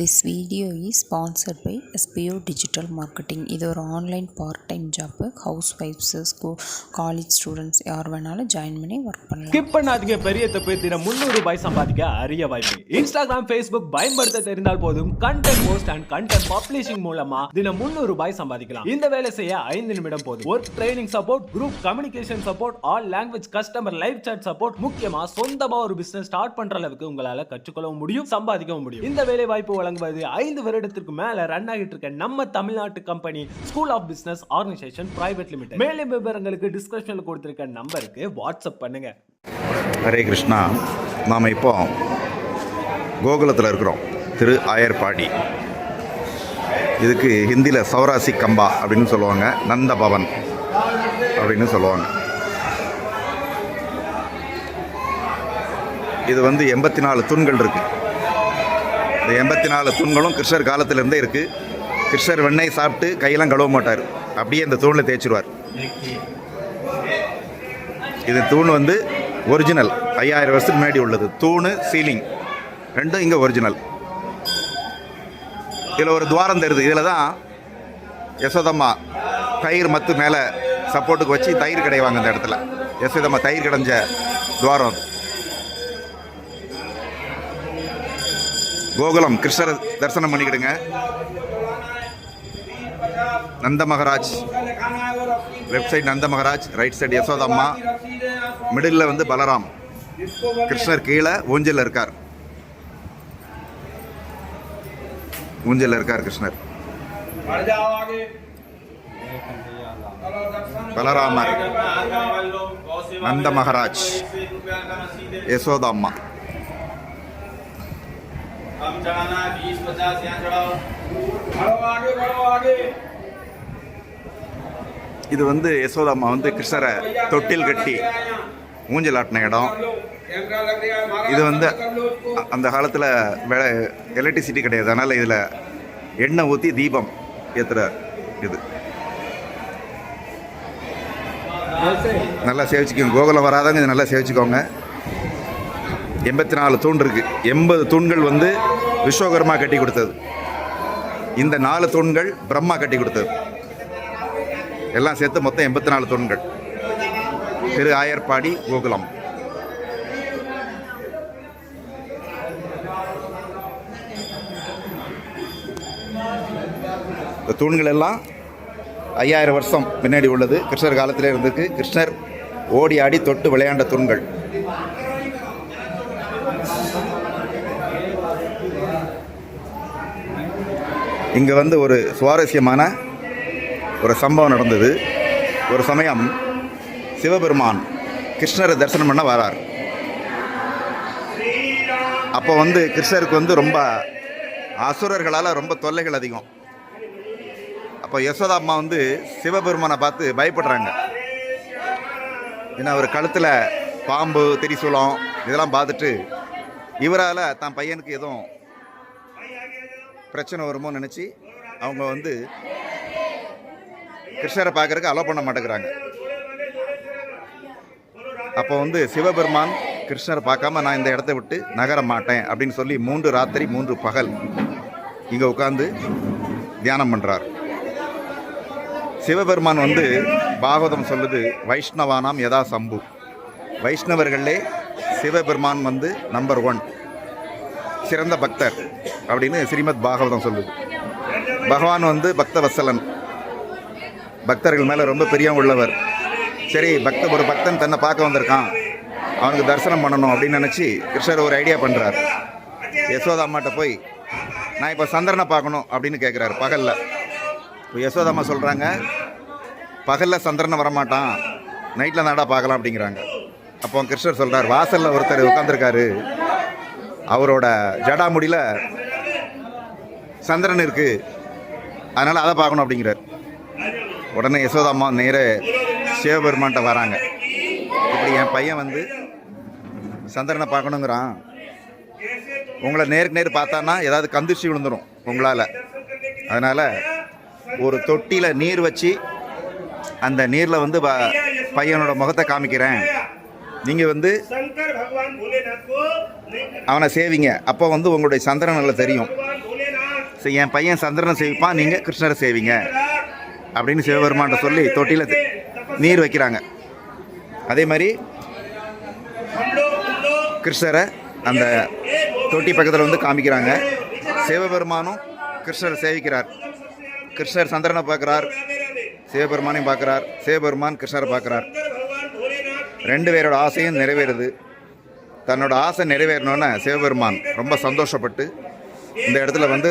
This video is sponsor by SBO digital marketing இது ஒரு online part time job house wives school college students யார் வேணாலும் join பண்ணி work பண்ணலாம். Skip பண்ணாதீங்க பெரிய தப்பு தினம் முந்நூறு ரூபாய் சம்பாதிக்க அரிய வாய்ப்பு. இன்ஸ்டாகிராம் ஃபேஸ்புக் பயன்படுத்த தெரிந்தால் போதும். Content post and content publishing மூலமா தினம் முந்நூறு ரூபாய் சம்பாதிக்கலாம். இந்த வேலை செய்ய ஐந்து நிமிடம் போதும். Work training support group communication support all language customer live chat support முக்கியமா சொந்தமா ஒரு பிசினஸ் ஸ்டார்ட் பண்ற அளவுக்கு உங்களால கற்றுக்கொள்ளவும் முடியும் சம்பாதிக்கவும் முடியும். இந்த வேலை வாய்ப்பு வழங்குவது ஐந்து வருடத்திற்கு மேல ரன் ஆகிட்டு இருக்க நம்ம தமிழ்நாட்டு company school of business organisation private limited மேலும் விவரங்களுக்கு டிஸ்கிரிப்ஷனில் கொடுத்திருக்க நம்பருக்கு வாட்ஸ்அப் பண்ணுங்க. ஹரே கிருஷ்ணா நாம் இப்போ கோகுலத்தில் இருக்கிறோம். திரு ஆயர்பாடி. இதுக்கு ஹிந்தியில் சௌராசி கம்பா அப்படின்னு சொல்லுவாங்க. நந்த பவன் அப்படின்னு சொல்லுவாங்க. இது வந்து எண்பத்தி நாலு தூண்கள் இருக்குது இந்த எண்பத்தி நாலு தூண்களும் கிருஷ்ணர் காலத்திலேருந்தே இருக்குது கிருஷ்ணர் வெண்ணெய் சாப்பிட்டு கையெல்லாம் கழுவ மாட்டார். அப்படியே இந்த தூணில் தேய்ச்சிருவார். இது தூண் வந்து ஒரிஜினல் ஐயாயிரம் வருஷத்துக்கு முன்னாடி உள்ளது. தூணு சீலிங் ரெண்டும் இங்கே ஒரிஜினல் இதில் ஒரு துவாரம் தருது இதில் தான் யசோதம்மா தயிர் மத்து மேலே சப்போர்ட்டுக்கு வச்சு தயிர் கிடைவாங்க இந்த இடத்துல. யசோதம்மா தயிர் கிடைஞ்ச துவாரம் கோகுலம் கிருஷ்ணர் தரிசனம் பண்ணிக்கிடுங்க. Nanda Maharaj. Left side Nanda Maharaj right side Yashodamma middle வந்து பலராம். கிருஷ்ணர் கீழே ஊஞ்சலில் இருக்கார். ஊஞ்சலில் இருக்கார் கிருஷ்ணர். பலராமர். நந்த மகராஜ். யசோதா அம்மா. કમ ચણાના વીસ પચાસ ત્યાં ચડાવો હળવો આગે હળવો આગે இது வந்து யசோதாம்மா வந்து கிருஷ்ணரை தொட்டில் கட்டி ஊஞ்சல் ஆட்டின இடம். இது வந்து அந்த காலத்தில் வெள எலக்ட்ரிசிட்டி கிடையாது. அதனால் இதில் எண்ணெய் ஊற்றி தீபம் ஏற்றுற இது. நல்லா சேவிச்சுக்கோங்க. கோகுலம் வராதவங்க இது நல்லா சேவிச்சுக்கோங்க. எண்பத்தி நாலு தூண் இருக்குது எண்பது தூண்கள் வந்து விஸ்வகர்மா கட்டி கொடுத்தது. இந்த நாலு தூண்கள் பிரம்மா கட்டி கொடுத்தது. எல்லாம் சேர்த்து மொத்தம் எண்பத்தி நாலு தூண்கள். திரு ஆயர்பாடி கோகுலம். இந்த தூண்கள் எல்லாம் ஐயாயிரம் வருஷம் பின்னாடி உள்ளது. கிருஷ்ணர் காலத்திலே இருந்திருக்கு. கிருஷ்ணர் ஓடி ஆடி தொட்டு விளையாண்ட தூண்கள். இங்கே வந்து ஒரு சுவாரஸ்யமான ஒரு சம்பவம் நடந்தது. ஒரு சமயம் சிவபெருமான் கிருஷ்ணரை தரிசனம் பண்ண வரார். அப்போ வந்து கிருஷ்ணருக்கு வந்து ரொம்ப அசுரர்களால் ரொம்ப தொல்லைகள் அதிகம். அப்போ யசோதா அம்மா வந்து சிவபெருமானை பார்த்து பயப்படுறாங்க. ஏன்னா அவர் கழுத்தில் பாம்பு திரிசூலம் இதெல்லாம் பார்த்துட்டு இவரால் தான் பையனுக்கு எதுவும் பிரச்சனை வருமோ நினச்சி அவங்க வந்து கிருஷ்ணரை பார்க்கறக்கு அலோ பண்ண மாட்டேங்கிறாங்க. அப்போ வந்து சிவபெருமான் கிருஷ்ணரை பார்க்காம நான் இந்த இடத்த விட்டு நகர மாட்டேன் அப்படின்னு சொல்லி மூன்று ராத்திரி மூன்று பகல் இங்கே உட்காந்து தியானம் பண்ணுறார் சிவபெருமான் வந்து பாகவதம் சொல்லுது வைஷ்ணவானாம் யதா சம்பு. வைஷ்ணவர்களே சிவபெருமான் வந்து நம்பர் ஒன் சிறந்த பக்தர். அப்படின்னு ஸ்ரீமத் பாகவதம் சொல்லுது. பகவான் வந்து பக்த வசலன் பக்தர்கள் மேலே ரொம்ப பெரிய உள்ளவர். சரி பக்த ஒரு பக்தன் தன்னை பார்க்க வந்திருக்கான். அவனுக்கு தரிசனம் பண்ணணும் அப்படின்னு நினச்சி கிருஷ்ணர் ஒரு ஐடியா பண்ணுறார் யசோதா அம்மாட்ட போய் நான் இப்போ சந்திரனை பார்க்கணும் அப்படின்னு கேட்குறாரு பகலில். இப்போ யசோதாம்மா சொல்கிறாங்க பகலில் சந்திரனை வரமாட்டான். நைட்டில் நாடா பார்க்கலாம் அப்படிங்கிறாங்க. அப்போ கிருஷ்ணர் சொல்கிறார் வாசலில் ஒருத்தர் உட்காந்துருக்காரு அவரோட ஜடாமுடியில் சந்திரன் இருக்குது அதனால் அதை பார்க்கணும் அப்படிங்கிறார். உடனே யசோதாம்மா நேர சிவபெருமான்கிட்ட வராங்க. இப்படி என் பையன் வந்து சந்திரனை பார்க்கணுங்கிறான். உங்களை நேருக்கு நேர் பார்த்தான்னா ஏதாவது கந்திர்ச்சி விழுந்துடும் உங்களால். அதனால் ஒரு தொட்டியில் நீர் வச்சு அந்த நீரில் வந்து ப பையனோட முகத்தை காமிக்கிறேன். நீங்கள் வந்து அவனை சேவிங்க. அப்போ வந்து உங்களுடைய சந்திரன் நல்லா தெரியும். என் பையன் சந்திரனை சேவிப்பான் நீங்கள் கிருஷ்ணரை சேவிங்க. அப்படின்னு சிவபெருமான்ட்ட சொல்லி தொட்டியில் நீர் வைக்கிறாங்க. அதே மாதிரி கிருஷ்ணரை அந்த தொட்டி பக்கத்தில் வந்து காமிக்கிறாங்க. சிவபெருமானும் கிருஷ்ணரை சேவிக்கிறார். கிருஷ்ணர் சந்திரனை பார்க்குறார். சிவபெருமானையும் பார்க்குறார். சிவபெருமான் கிருஷ்ணரை பார்க்குறார். ரெண்டு பேரோட ஆசையும் நிறைவேறுது. தன்னோட ஆசை நிறைவேறணுன்னு சிவபெருமான் ரொம்ப சந்தோஷப்பட்டு இந்த இடத்துல வந்து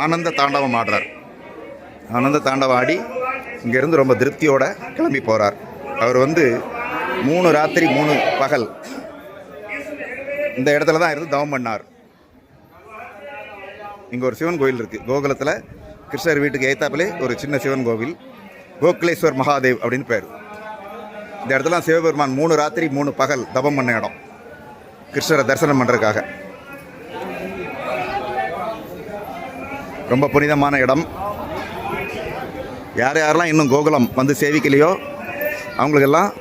ஆனந்த தாண்டவம் ஆடுறார். ஆனந்த தாண்டவம் ஆடி இங்கேருந்து ரொம்ப திருப்தியோடு கிளம்பி போகிறார் அவர் வந்து மூணு ராத்திரி மூணு பகல் இந்த இடத்துல தான் இருந்து தவம் பண்ணார். இங்கே ஒரு சிவன் கோயில் இருக்குது கோகுலத்தில் கிருஷ்ணர் வீட்டுக்கு ஏத்தாப்பிலே ஒரு சின்ன சிவன் கோவில். கோகுலேஸ்வர் மகாதேவ் அப்படின்னு பேர். இந்த இடத்துல சிவபெருமான் மூணு ராத்திரி மூணு பகல் தவம் பண்ண இடம். கிருஷ்ணரை தரிசனம் பண்ணுறதுக்காக ரொம்ப புனிதமான இடம். யார் யாரெல்லாம் இன்னும் கோகுலம் வந்து சேவிக்கலையோ அவங்களுக்கெல்லாம்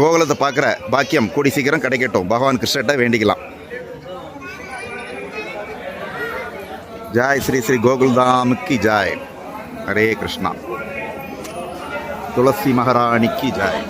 கோகுலத்தை பார்க்குற பாக்கியம் கூடி சீக்கிரம் கிடைக்கட்டும். பகவான் கிருஷ்ணகிட்ட வேண்டிக்கலாம். ஜாய் ஸ்ரீ ஸ்ரீ கோகுல்தாமுக்கு ஜாய். ஹரே கிருஷ்ணா. துளசி மகாராணிக்கு ஜாய்.